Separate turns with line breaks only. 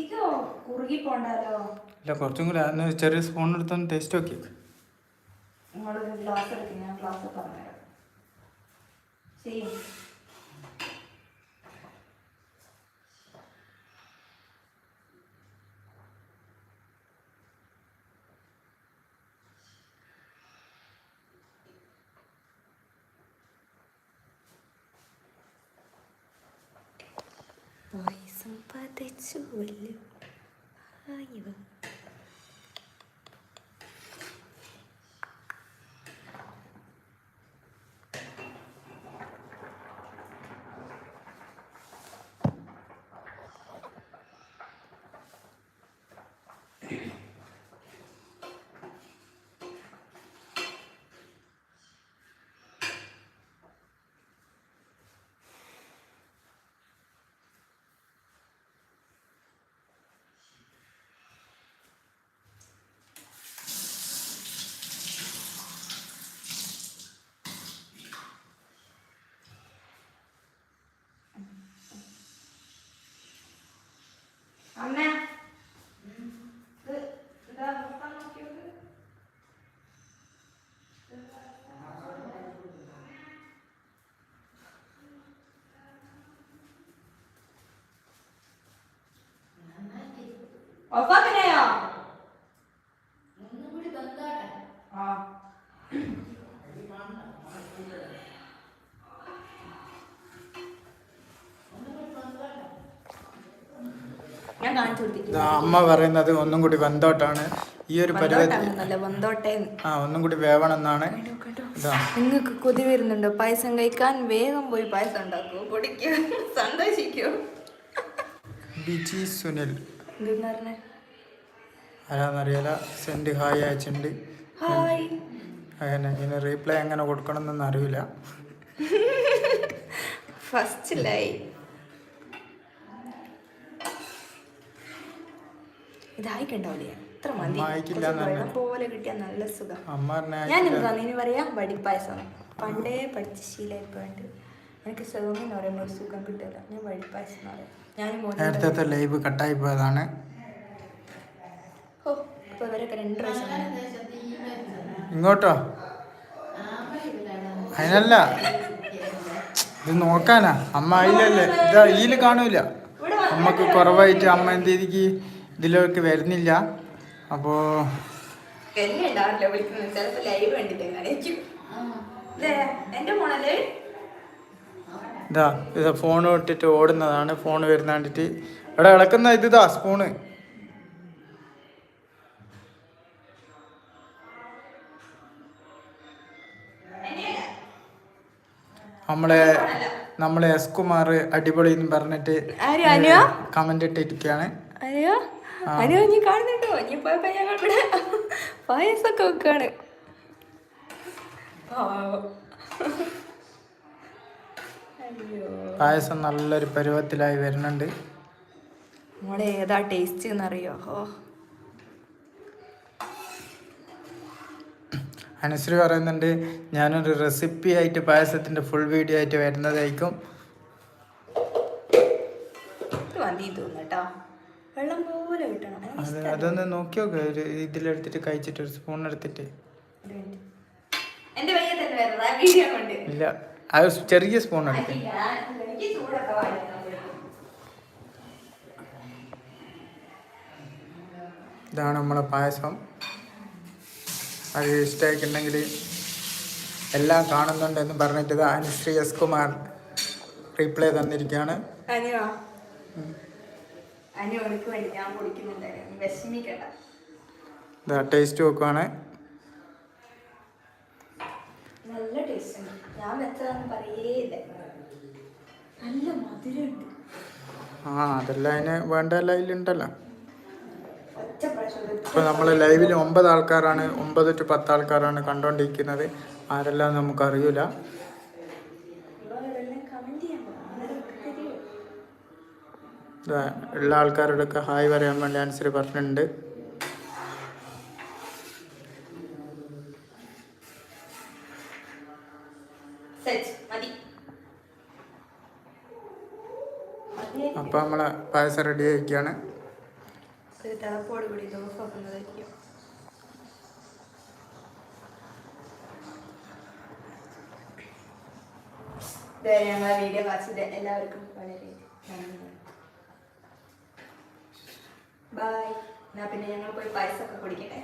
അധികം കുറുകി പോണ്ടാലോ?
ഇല്ല കുറച്ചും കൂടി അന്ന് ചെറിയ സ്പൂൺ എടുത്തൊന്ന് ടേസ്റ്റ് നോക്കി.
നിങ്ങളൊരു ഗ്ലാസ് എടുക്കും ഞാൻ ഗ്ലാസ് പറഞ്ഞുതരാം. ചെയ്യും പായസം പതച്ചുവല്ലോ ആയിവ അമ്മ ഇത് ഇതാ മൊത്തം നോക്കിയത് ഓഫാക്കനെയോ ആ.
അമ്മ പറയുന്നത് ഒന്നും കൂടി വെന്തോട്ടാണ് ഈ ഒരു
പരിപാടി
ആ ഒന്നും കൂടി വേവണം എന്നാണ്
നിങ്ങൾക്ക് കൊതി വരുന്നുണ്ടോ? പായസം കഴിക്കാൻ വേഗം പോയി പായസം ഉണ്ടാക്കൂ. കുടിക്കൂ. സന്തോഷിക്കൂ.
ബിജി സുനിൽ.
എന്തെന്ന് പറഞ്ഞേ
ആരാന്നറിയാല സെൻഡ് ഹായ് അയച്ചിട്ടുണ്ട്
ഹായ്
അങ്ങനെ ഇതിന് റീപ്ലൈ എങ്ങനെ കൊടുക്കണമെന്നൊന്നും അറിയില്ല.
ഫസ്റ്റ് ലൈ ഞാൻ എന്താ ഇനി പറയാ വടിപ്പായസം പണ്ടേ പഠിച്ച ശീലമായിപ്പോണ്ട് എനിക്ക് സുഖം എന്ന് പറയുമ്പോൾ ഒരു സുഖം കിട്ടില്ല. ഞാൻ വടിപ്പായസം എന്ന് പറയും. ഞാൻ
നേരത്തെ ലൈവ് കട്ടായി പോയതാണ്.
ഓ ഇപ്പൊ ഇവരൊക്കെ രണ്ട് പ്രാവശ്യം
ഇങ്ങോട്ടോ? അതിനല്ല. ഇത് നോക്കാനാ. അമ്മ അതിലല്ലേ ഇതാ ഇതിൽ കാണൂല. അമ്മയ്ക്ക് കുറവായിട്ട് അമ്മ എന്ത് രീതിക്ക് ഇതിലേക്ക് വരുന്നില്ല. അപ്പോ
എന്നെ ഉണ്ടാവില്ല വിളിക്കുന്നത് ചിലപ്പോ ലൈവ് കണ്ടിട്ട് എന്റെ മോണല്ലേ
ഇതാ ഇത് ഫോൺ ഇട്ടിട്ട് ഓടുന്നതാണ്. ഫോൺ വരുന്ന കണ്ടിട്ട് ഇവിടെ ഇളക്കുന്ന ഇതാ സ്പൂണ് നമ്മളെ നമ്മളെ എസ് കുമാർ അടിപൊളി എന്ന് പറഞ്ഞിട്ട് കമന്റ് ഇട്ടിരിക്കുകയാണ്
അയ്യോ അനു നീ കാണുന്നുണ്ടോ? നീ പോയപ്പോ ഞങ്ങൾ ഇവിടെ പായസമൊക്കെ വെക്കാണ്.
പായസം നല്ലൊരു പരുവത്തിലായി വരുന്നുണ്ട്.
മോളെ ഏതാ ടേസ്റ്റ് എന്നറിയോ? ഓ.
അനുശ്രീ പറയുന്നുണ്ട് ഞാനൊരു റെസിപ്പി ആയിട്ട് പായസത്തിന്റെ ഫുൾ വീഡിയോ ആയിട്ട് വരുന്നതായിരിക്കും. അതൊന്ന് നോക്കി നോക്ക്. ഒരു ഇതിലെടുത്തിട്ട് കഴിച്ചിട്ട് ഒരു സ്പൂൺ എടുത്തിട്ട്. ഇല്ല. അത് ചെറിയ സ്പൂൺ എടുത്ത് ഇതാണ് നമ്മളെ പായസം. അത് ഇഷ്ടമായിട്ടുണ്ടെങ്കിൽ എല്ലാം കാണുന്നുണ്ടെന്ന് പറഞ്ഞിട്ട് അനുശ്രീ എസ് കുമാർ റീപ്ലൈ തന്നിരിക്കുകയാണ്.
ടേസ്റ്റ് അനു എനിക്ക് വേണ്ടി ഞാൻ കുടിക്കുന്നുണ്ടായിരുന്നു നീ വിഷമിക്കണ്ട
ഇതാ ടേസ്റ്റ് നോക്കുവാണ്
നല്ല ടേസ്റ്റ് ഉണ്ട്. ഞാൻ വെച്ചതാന്ന് പറയേയില്ല നല്ല മധുരമുണ്ട്.
ആ അതെല്ലാം അതിന് വേണ്ട എല്ലാം
ഇപ്പൊ
ഇപ്പോൾ നമ്മൾ ലൈവിൽ ഒമ്പത് ആൾക്കാരാണ് ഒമ്പത് ടു പത്ത് ആൾക്കാരാണ് കണ്ടുകൊണ്ടിരിക്കുന്നത് ആരെല്ലാം നമുക്ക് അറിയൂല.
കമന്റ് ചെയ്യാൻ തരുമോ
ഇതാ ഉള്ള ആൾക്കാരോടൊക്കെ ഹായ് പറയാൻ വേണ്ടി ആൻസർ പറഞ്ഞിട്ടുണ്ട്.
സെറ്റ് മതി.
അപ്പോൾ നമ്മളെ പായസം റെഡി
ആയിരിക്കാണ്. ഞങ്ങളെ വീഡിയോ വാച്ചിട്ട് എല്ലാവർക്കും വളരെ നന്ദി. ബൈ എന്നാ പിന്നെ ഞങ്ങൾ പോയി പായസമൊക്കെ കുടിക്കട്ടെ?